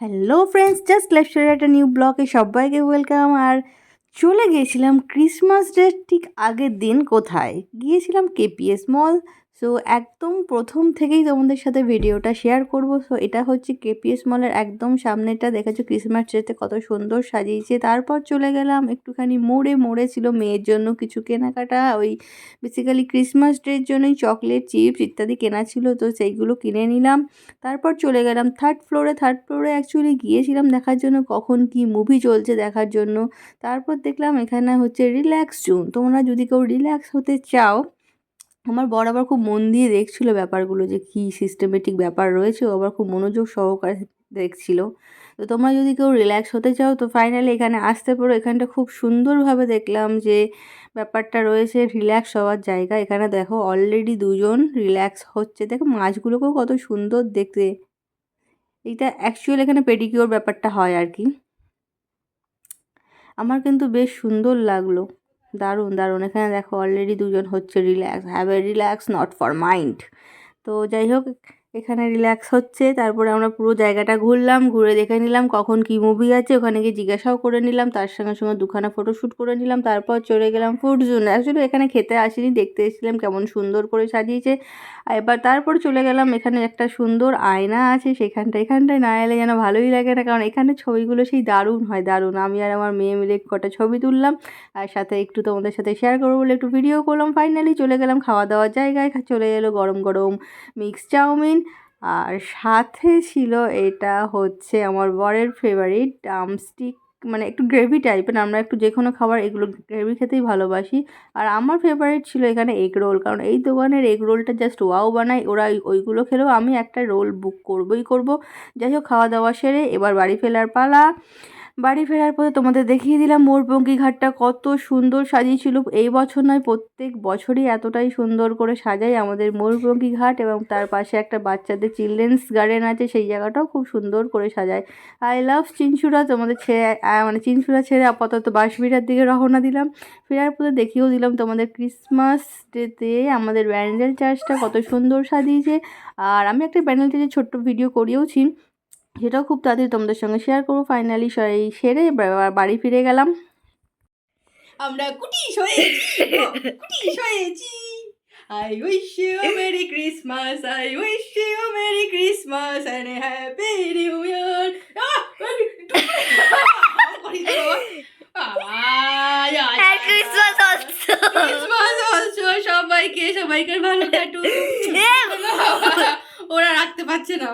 Hello friends just লেফটের একটা new ব্লগে সবাইকে ওয়েলকাম আর চলে গিয়েছিলাম ক্রিসমাস ডে ঠিক আগের দিন কোথায়? গিয়েছিলাম কেপিএস মল সো একদম প্রথম থেকেই তোমাদের সাথে ভিডিওটা শেয়ার করব। সো এটা হচ্ছে কেপিএস মলের একদম সামনেটা দেখেছ ক্রিসমাস ট্রেতে কত সুন্দর সাজিয়েছে। তারপর চলে গেলাম, একটুখানি মোড়ে। মোড়ে ছিল মেয়ের জন্য কিছু কেনাকাটা। ওই বেসিক্যালি ক্রিসমাস ডের জন্যই চকলেট চিপস ইত্যাদি কেনা ছিল। তো সেইগুলো কিনে নিলাম। তারপর চলে গেলাম থার্ড ফ্লোরে থার্ড ফ্লোরে অ্যাকচুয়ালি গিয়েছিলাম দেখার জন্য, কখন কি মুভি চলছে দেখার জন্য। তারপর দেখলাম এখানে হচ্ছে রিল্যাক্স জোন তোমরা যদি কেউ রিল্যাক্স হতে চাও আমার বর আবার খুব মন দিয়ে দেখছিল ব্যাপারগুলো যে কী সিস্টেমেটিক ব্যাপার রয়েছে। ও আবার খুব মনোযোগ সহকারে দেখছিল। তো তোমরা যদি কেউ রিল্যাক্স হতে চাও, তো ফাইনালি এখানে আসতে পারো। এখানটা খুব সুন্দরভাবে দেখলাম যে ব্যাপারটা রয়েছে রিল্যাক্স হওয়ার জায়গা। এখানে দেখো অলরেডি দুজন রিল্যাক্স হচ্ছে। দেখো মাছগুলোকেও কত সুন্দর দেখতে। এইটা অ্যাকচুয়ালি এখানে পেডিকিওর ব্যাপারটা হয় আর কি। আমার কিন্তু বেশ সুন্দর লাগল। দারুণ দারুণ। এখানে দেখো অলরেডি দুজন হচ্ছে relax have a relax not for mind তো যাই হোক এখানে রিল্যাক্স হচ্ছে, তারপরে আমরা পুরো জায়গাটা ঘুরলাম, ঘুরে দেখে নিলাম কখন কি মুভি আছে, ওখানে গিয়ে জিজ্ঞাসাও করে নিলাম, তার সঙ্গে সঙ্গে দুখানা ফটোশ্যুট করে নিলাম, তারপর চলে গেলাম ফুড জোন অ্যাকচুয়ালি এখানে খেতে আসিনি, দেখতে এসেছিলাম কেমন সুন্দর করে সাজিয়েছে। এবার তারপর চলে গেলাম, এখানে একটা সুন্দর আয়না আছে, সেখানটা, এখানটায় না এলে যেন ভালোই লাগে না, কারণ এখানে ছবিগুলো সেই দারুণ হয়, দারুণ। আমি আর আমার মেয়ে মিলে কটা ছবি তুললাম, আর সাথে একটু তোমাদের সাথে শেয়ার করব বলে একটু ভিডিও করলাম। ফাইনালি চলে গেলাম খাওয়া দাওয়ার জায়গায়, চলে এলো গরম গরম মিক্স চাউমিন আর সাথে ছিল এটা হচ্ছে আমার বরের ফেভারিট ড্রামস্টিক মানে একটু গ্রেভি টাইপের আমরা একটু যে কোনো খাবার এগুলো গ্রেভি খেতেই ভালোবাসি। আর আমার ফেভারিট ছিল এখানে এগ রোল কারণ এই দোকানের এগ রোলটা জাস্ট ওয়াও বানায়, ওরা ওইগুলো খেলেও আমি একটা রোল বুক করবই করব। যাই হোক, খাওয়া দাওয়া সেরে এবার বাড়ি ফেলার পালা। বাড়ি ফেরার পথে তোমাদের দেখিয়ে দিলাম মোরপঙ্কি ঘাটটা কত সুন্দর সাজিয়েছিল। এই বছর নয়, প্রত্যেক বছরই এতটাই সুন্দর করে সাজায় আমাদের মোরপঙ্কি ঘাট এবং তার পাশে একটা বাচ্চাদের চিলড্রেন্স গার্ডেন আছে, সেই জায়গাটাও খুব সুন্দর করে সাজায়। আই লাভ চিনচুরা তোমাদের ছেড়ে মানে চিনচুরা ছেড়ে আপাতত বাঁশবিড়ার দিকে রওনা দিলাম। ফেরার পথে দেখিয়েও দিলাম তোমাদের ক্রিসমাস ডেতে আমাদের ব্যান্ডেল চার্চটা কত সুন্দর সাজিয়েছে। আর আমি একটা ব্যান্ডেল চার্চের ছোট্ট ভিডিও করিয়েওছি। সেটাও খুব তাড়াতাড়ি তোমাদের সঙ্গে শেয়ার করব ফাইনালি সেরে বাড়ি ফিরে গেলাম। আমরা কুটি কুটিস হয়েছি I wish you a Merry Christmas, I wish you a Merry Christmas and a Happy New Year. Ah, সবাইকে সবাইকার ভালো কাটুক। হ্যাঁ। ওরা রাখতে পারছে না।